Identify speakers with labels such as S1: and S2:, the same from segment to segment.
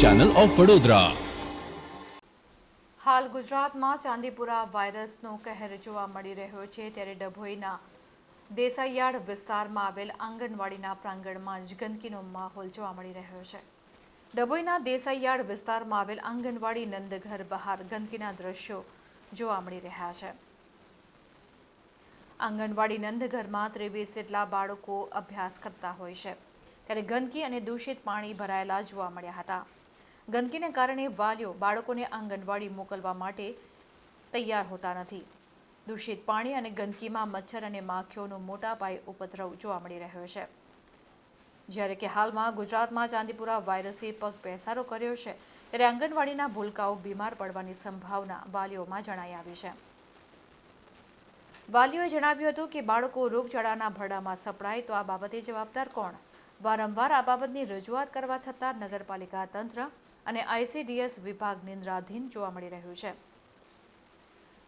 S1: Channel of Vadodara
S2: હાલ ગુજરાતમાં ચાંદીપુરા વાયરસનો કહેર જોવા મળી રહ્યો છે ત્યારે ડભોઈના દેસાઈયાડ વિસ્તારમાં આવેલ આંગણવાડીના પ્રાંગણમાં જ ગંદકીનો માહોલ જોવા મળી રહ્યો છે. ડભોઈના દેસાઈયાડ વિસ્તારમાં આવેલ આંગણવાડી નંદઘર બહાર ગંદકીના દ્રશ્યો જોવા મળી રહ્યા છે. આંગણવાડી નંદઘરમાં ત્રેવીસ જેટલા બાળકો અભ્યાસ કરતા હોય છે. ત્યારે ગંદકી અને દૂષિત પાણી ભરાયેલા જોવા મળ્યા હતા. ગંદકીને કારણે વાલીઓ બાળકોને આંગણવાડી મોકલવા માટે તૈયાર હોતા નથી. દૂષિત પાણી અને ગંદકીમાં મચ્છર અને માખીઓનો મોટા પાયે ઉપદ્રવ જોવા મળી રહ્યો છે. જ્યારે કે હાલમાં ગુજરાતમાં ચાંદીપુરા વાયરસે પગ પેસારો કર્યો છે, ત્યારે આંગણવાડીના ભૂલકાઓ બીમાર પડવાની સંભાવના વાલીઓમાં જણાઈ આવી છે. વાલીઓએ જણાવ્યું હતું કે બાળકો રોગચાળાના ભરડામાં સપડાય તો આ બાબતે જવાબદાર કોણ? વારંવાર આ બાબતની રજૂઆત કરવા છતાં નગરપાલિકા તંત્ર અને આઈસીડીએસ વિભાગ નિંદ્રાધીન જોવા મળી રહ્યું છે.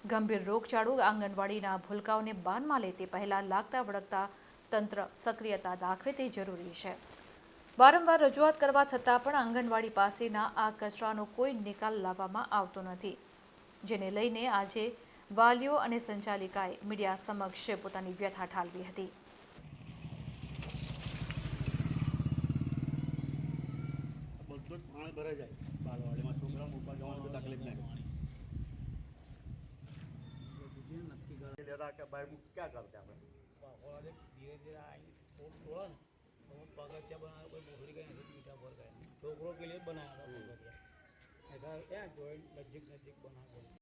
S2: ગંભીર રોગચાળુ આંગણવાડીના ભૂલકાઓને બાનમાં લે તે પહેલાં લાગતા વળગતા તંત્ર સક્રિયતા દાખવે તે જરૂરી છે. વારંવાર રજૂઆત કરવા છતાં પણ આંગણવાડી પાસેના આ કચરાનો કોઈ નિકાલ લાવવામાં આવતો નથી, જેને લઈને આજે વાલીઓ અને સંચાલિકાએ મીડિયા સમક્ષ પોતાની વ્યથા ઠાલવી હતી
S3: બધું કરે જાય બાલવાડીમાં છોકરાને ઉપર જવાનું તકલીફ નહીં. નક્કી કરે લેતા કે ભાઈ ક્યાં કરતા આપણે?
S4: ધીરે ધીરે આવી થોડા ને પગથિયા બનાવ્યો કોઈ મોખરી ગઈ છોકરો કે લીધે બનાવ્યા હતા પગથિયા નજીક નજીક બનાવ્યો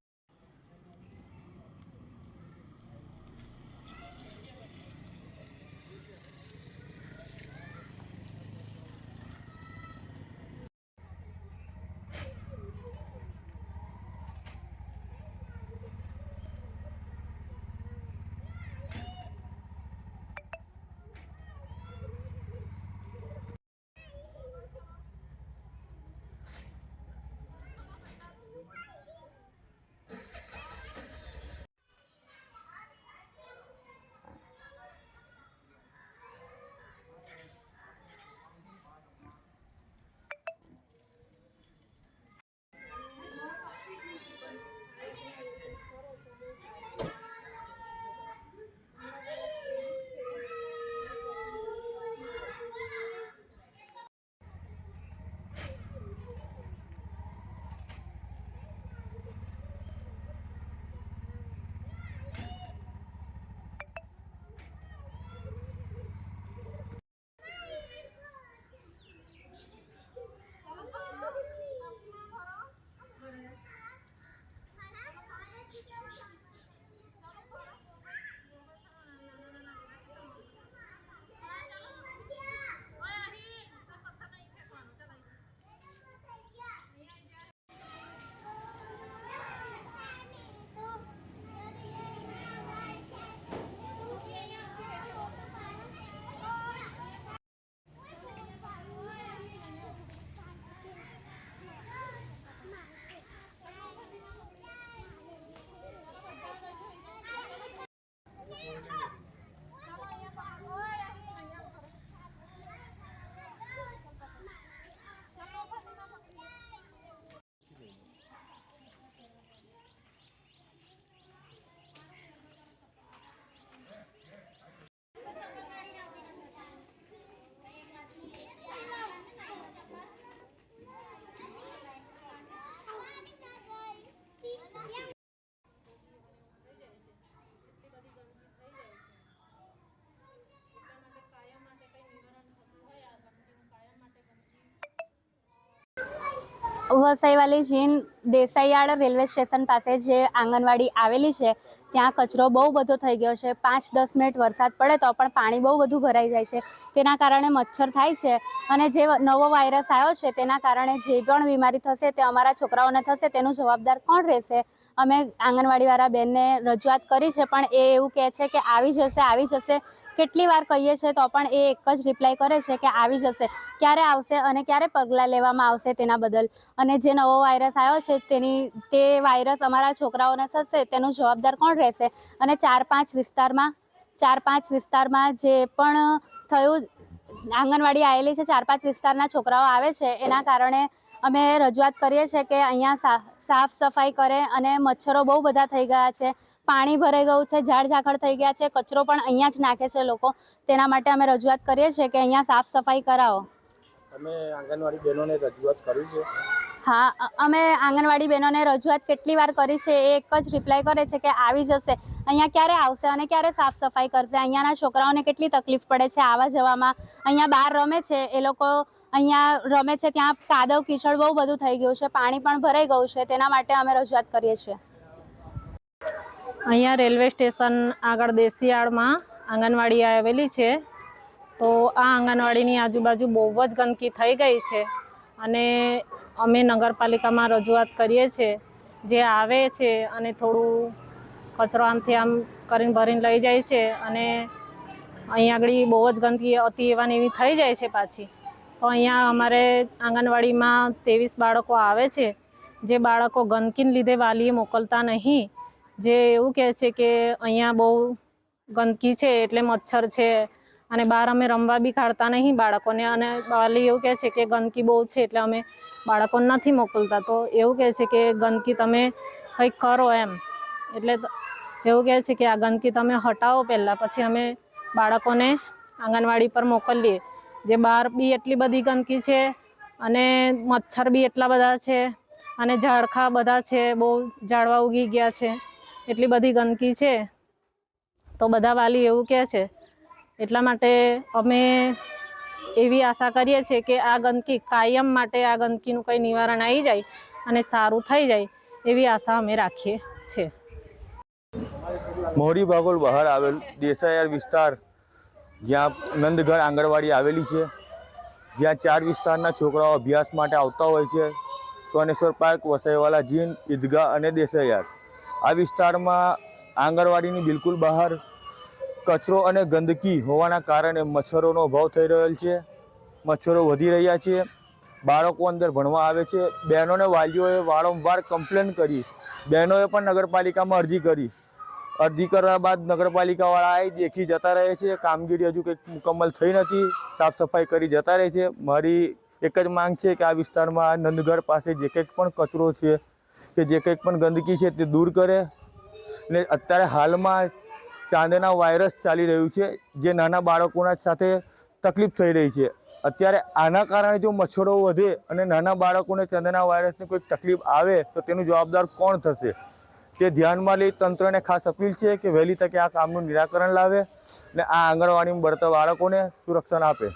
S5: વસઈવાલી જીન દેસાઈયાળ રેલવે સ્ટેશન પાસે જે આંગણવાડી આવેલી છે, ત્યાં કચરો બહુ બધો થઈ ગયો છે. પાંચ દસ મિનિટ વરસાદ પડે તો પણ પાણી બહુ બધું ભરાઈ જાય છે. તેના કારણે મચ્છર થાય છે અને જે નવો વાયરસ આવ્યો છે, તેના કારણે જે પણ બીમારી થશે, તે અમારા છોકરાઓને થશે, તેનું જવાબદાર કોણ રહેશે? અમે આંગણવાડીવાળા બેનને રજૂઆત કરી છે, પણ એ એવું કહે છે કે આવી જશે આવી જશે. કેટલી વાર કહીએ છીએ તો પણ એ એક જ રિપ્લાય કરે છે કે આવી જશે. ક્યારે આવશે અને ક્યારે પગલાં લેવામાં આવશે તેના બદલ. અને જે નવો વાયરસ આવ્યો છે, તેની, તે વાયરસ અમારા છોકરાઓને થશે, તેનું જવાબદાર કોણ રહેશે? અને ચાર પાંચ વિસ્તારમાં, ચાર પાંચ વિસ્તારમાં જે પણ થયું, આંગણવાડી આવેલી છે, ચાર પાંચ વિસ્તારના છોકરાઓ આવે છે, એના કારણે અમે રજૂઆત કરીએ છીએ કે અહીંયા સાફ સફાઈ કરે અને મચ્છરો બહુ બધા થઈ ગયા છે. પાણી ભરાઈ ગયું છે ઝાડ ઝાખડ થઈ ગયા છે કચરો પણ અહીંયા જ નાખે છે લોકો. તેના માટે અમે રજૂઆત કરીએ છીએ કે અહીંયા સાફ સફાઈ કરાવો.
S1: તમે આંગણવાડી બહેનોને રજૂઆત કરી છે.
S5: હા અમે આંગણવાડી બહેનોને રજૂઆત કેટલી વાર કરી છે એ એક જ રિપ્લાય કરે છે કે આવી જશે. અહીંયા ક્યારે આવશે અને ક્યારે સાફ સફાઈ કરશે? અહીંયાના છોકરાઓને કેટલી તકલીફ પડે છે આવવા જવામાં? અહીંયા બહાર રમે છે એ લોકો અહીંયા રમે છે ત્યાં કાદવ કીચડ બહુ બધું થઈ ગયું છે, પાણી પણ ભરાઈ ગયું છે, તેના માટે અમે રજૂઆત કરીએ છીએ.
S6: અહીંયા રેલવે સ્ટેશન આગળ દેશિયાળમાં આંગણવાડી આવેલી છે. તો આ આંગણવાડીની આજુબાજુ બહુ જ ગંદકી થઈ ગઈ છે અને અમે નગરપાલિકામાં રજૂઆત કરીએ છીએ. જે આવે છે અને થોડું કચરો આમથી આમ કરીને ભરીને લઈ જાય છે અને અહીંયા આગળ બહુ જ ગંદકી, અતિ એવાની એવી થઈ જાય છે પાછી. તો અહીંયા અમારે આંગણવાડીમાં ત્રેવીસ બાળકો આવે છે. જે બાળકો ગંદકીને લીધે વાલીએ મોકલતા નહીં. જે એવું કહે છે કે અહીંયા બહુ ગંદકી છે, એટલે મચ્છર છે અને બહાર અમે રમવા બી કાઢતા નહીં બાળકોને. અને વાલી એવું કહે છે કે ગંદકી બહુ છે, એટલે અમે બાળકોને નથી મોકલતા. તો એવું કહે છે કે ગંદકી તમે કંઈક કરો એમ. એટલે એવું કહે છે કે આ ગંદકી તમે હટાવો પહેલાં. પછી અમે બાળકોને આંગણવાડી પર મોકલીએ. જે બહાર બી એટલી બધી ગંદકી છે અને મચ્છર બી એટલા બધા છે અને ઝાડખા બધા છે, બહુ ઝાડવા ઉગી ગયા છે, એટલી બધી ગંદકી છે. તો બધા વાલી એવું કહે છે. એટલા માટે અમે એવી આશા કરીએ છીએ કે આ ગંદકી કાયમ માટે આ ગંદકીનું કંઈ નિવારણ આવી જાય અને સારું થઈ જાય એવી આશા અમે રાખીએ છીએ.
S1: મોરી બાગોલ બહાર આવેલ દેસાયાર વિસ્તાર જ્યાં નંદઘર આંગણવાડી આવેલી છે, જ્યાં ચાર વિસ્તારના છોકરાઓ અભ્યાસ માટે આવતા હોય છે, સોનેશ્વર પાર્ક, વસાઈવાલા જીન, ઈદગાહ અને દેસાઈયાર આ વિસ્તારમાં આંગણવાડીની બિલકુલ બહાર કચરો અને ગંદકી હોવાના કારણે મચ્છરોનો અભાવ થઈ રહ્યો છે, મચ્છરો વધી રહ્યા છે, બાળકો અંદર ભણવા આવે છે. બહેનોને વાલીઓએ વારંવાર કમ્પ્લેન કરી, બહેનોએ પણ નગરપાલિકામાં અરજી કરી. અરજી કરવા બાદ નગરપાલિકાવાળા આવી દેખી જતા રહે છે. કામગીરી હજુ કંઈક મુકમ્મલ થઈ નથી. સાફ સફાઈ કરી જતા રહે છે. મારી એક જ માંગ છે કે આ વિસ્તારમાં નંદગઢ પાસે જે કંઈક પણ કચરો છે કે જે કંઈક પણ ગંદકી છે તે દૂર કરે. ને અત્યારે હાલમાં ચાંદના વાયરસ ચાલી રહ્યું છે, જે નાના બાળકોના સાથે તકલીફ થઈ રહી છે. અત્યારે આના કારણે જો મચ્છરો વધે અને નાના બાળકોને ચાંદના વાયરસની કોઈક તકલીફ આવે તો તેનું જવાબદાર કોણ થશે? તે ધ્યાનમાં લઈ તંત્રને ખાસ અપીલ છે કે વહેલી તકે આ કામનું નિરાકરણ લાવે અને આ આંગણવાડીમાં ભરતા બાળકોને સુરક્ષણ આપે.